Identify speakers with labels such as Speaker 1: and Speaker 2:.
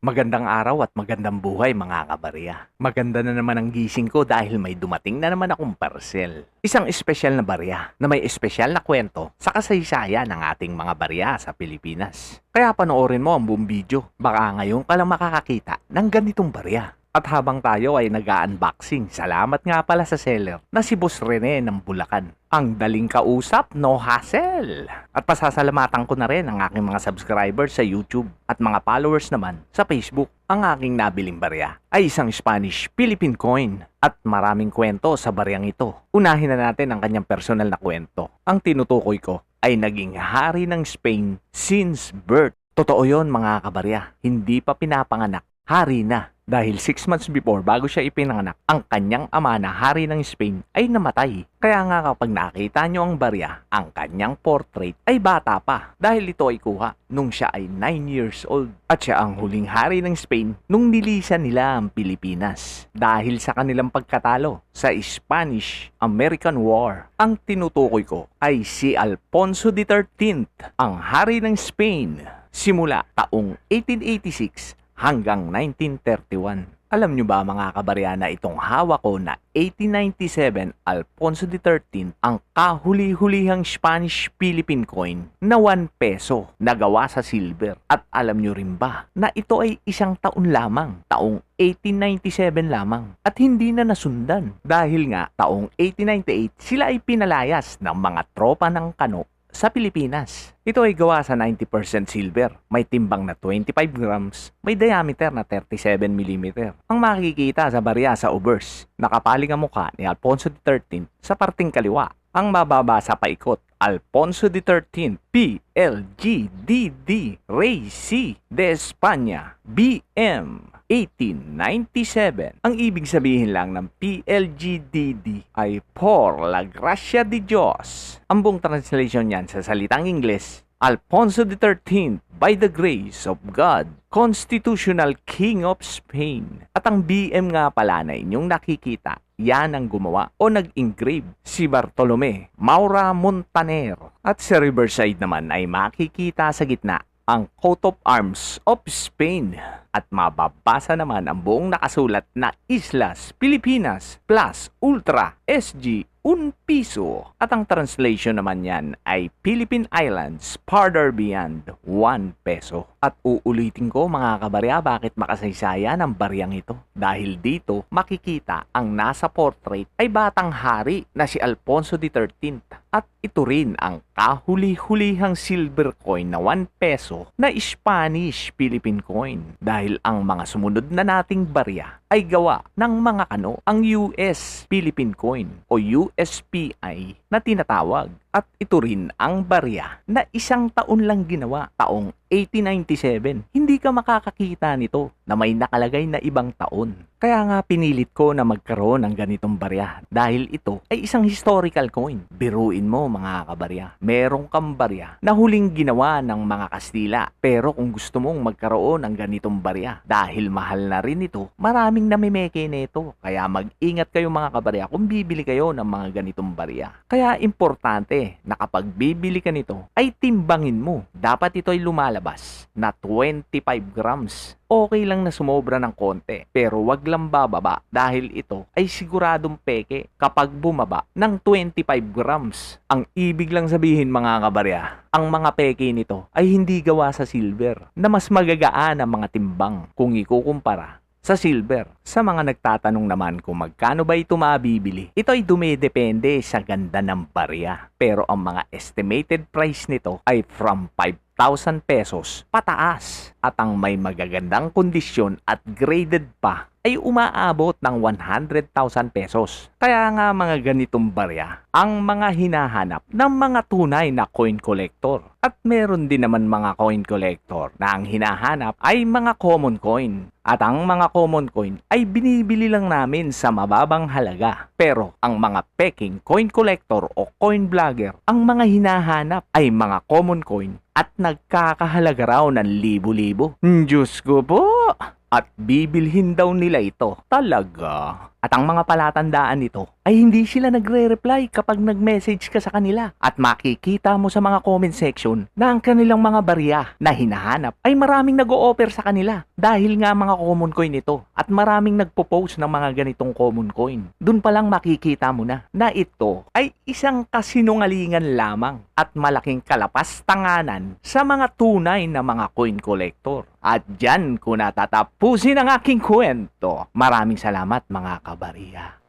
Speaker 1: Magandang araw at magandang buhay mga kabarya. Maganda na naman ang gising ko dahil may dumating na naman akong parcel. Isang espesyal na barya na may espesyal na kwento sa kasaysayan ng ating mga barya sa Pilipinas. Kaya panoorin mo ang buong video. Baka ngayon ka lang makakakita ng ganitong barya. At habang tayo ay nag-unboxing, salamat nga pala sa seller na si Boss Rene ng Bulacan. Ang daling kausap, no hassle. At pasasalamatan ko na rin ang aking mga subscribers sa YouTube at mga followers naman sa Facebook. Ang aking nabiling barya ay isang Spanish Philippine coin at maraming kwento sa baryang ito. Unahin na natin ang kanyang personal na kwento. Ang tinutukoy ko ay naging hari ng Spain since birth. Totoo yon mga kabarya, hindi pa pinapanganak, hari na. Dahil 6 months before, bago siya ipinanganak, ang kanyang ama na hari ng Spain ay namatay. Kaya nga kapag nakita nyo ang barya, ang kanyang portrait ay bata pa. Dahil ito ay kuha nung siya ay 9 years old. At siya ang huling hari ng Spain nung nilisan nila ang Pilipinas. Dahil sa kanilang pagkatalo sa Spanish-American War, ang tinutukoy ko ay si Alfonso XIII, ang hari ng Spain simula taong 1886 hanggang 1931. Alam nyo ba mga kabarya na itong hawak ko na 1897 Alfonso XIII ang kahuli-hulihang Spanish-Philippine coin na 1 peso na gawa sa silver. At alam nyo rin ba na ito ay isang taon lamang, taong 1897 lamang at hindi na nasundan dahil nga taong 1898 sila ay pinalayas ng mga tropa ng kano sa Pilipinas. Ito ay gawa sa 90% silver, may timbang na 25 grams, may diameter na 37 mm. Ang makikita sa barya sa obverse, nakapaling ang mukha ni Alfonso XIII sa parting kaliwa. Ang mababasa paikot, Alfonso XIII, PLGDD, Rey C. de España, BM, 1897. Ang ibig sabihin lang ng PLGDD ay Por la Gracia de Dios. Ang buong translation niyan sa salitang Ingles, Alfonso XIII, by the grace of God, Constitutional King of Spain. At ang BM nga pala na inyong nakikita, yan ang gumawa o nag-engrave si Bartolome Maura Montaner. At sa Riverside naman ay makikita sa gitna ang coat of arms of Spain. At mababasa naman ang buong nakasulat na Islas Pilipinas plus Ultra SG un piso. At ang translation naman yan ay Philippine Islands farther beyond 1 peso. At uulitin ko mga kabarya bakit makasaysayan ang baryang ito. Dahil dito makikita ang nasa portrait ay batang hari na si Alfonso XIII. At ito rin ang kahuli-hulihang silver coin na 1 peso na Spanish Philippine coin. Dahil ang mga sumunod na nating barya ay gawa ng mga kano ang US Philippine coin o USPI na tinatawag. At ito rin ang barya na isang taon lang ginawa, taong 1897. Hindi ka makakakita nito na may nakalagay na ibang taon. Kaya nga pinilit ko na magkaroon ng ganitong barya dahil ito ay isang historical coin. Biruin mo mga kabarya, merong kang barya na huling ginawa ng mga Kastila. Pero kung gusto mong magkaroon ng ganitong barya dahil mahal na rin ito, maraming namimeke nito. Kaya mag-ingat kayo mga kabarya kung bibili kayo ng mga ganitong barya. Kaya importante na kapag bibili ka nito ay timbangin mo. Dapat ito ay lumalabas na 25 grams okay lang na sumobra ng konti. Pero wag lang bababa dahil ito ay siguradong peke kapag bumaba ng 25 grams. Ang ibig lang sabihin mga kabarya, ang mga peke nito ay hindi gawa sa silver na mas magagaan ang mga timbang kung ikukumpara sa silver. Sa mga nagtatanong naman kung magkano ba ito mabibili, ito ay dumidepende sa ganda ng barya. Pero ang mga estimated price nito ay from 5,000 pesos pataas. At ang may magagandang kondisyon at graded pa ay umaabot ng 100,000 pesos. Kaya nga mga ganitong barya, ang mga hinahanap ng mga tunay na coin collector. At meron din naman mga coin collector na ang hinahanap ay mga common coin. At ang mga common coin ay binibili lang namin sa mababang halaga. Pero ang mga peking coin collector o coin vlogger, ang mga hinahanap ay mga common coin at nagkakahalaga raw ng libo-libo. Diyos ko po! At bibilhin daw nila ito. Talaga. At ang mga palatandaan nito ay hindi sila nagre-reply kapag nag-message ka sa kanila. At makikita mo sa mga comment section na ang kanilang mga barya na hinahanap ay maraming nag-o-offer sa kanila dahil nga mga common coin ito at maraming nagpo-post ng mga ganitong common coin. Doon pa lang makikita mo na na ito ay isang kasinungalingan lamang at malaking kalapastanganan sa mga tunay na mga coin collector. At dyan ko natatapusin ang aking kwento. Maraming salamat mga kabar iya.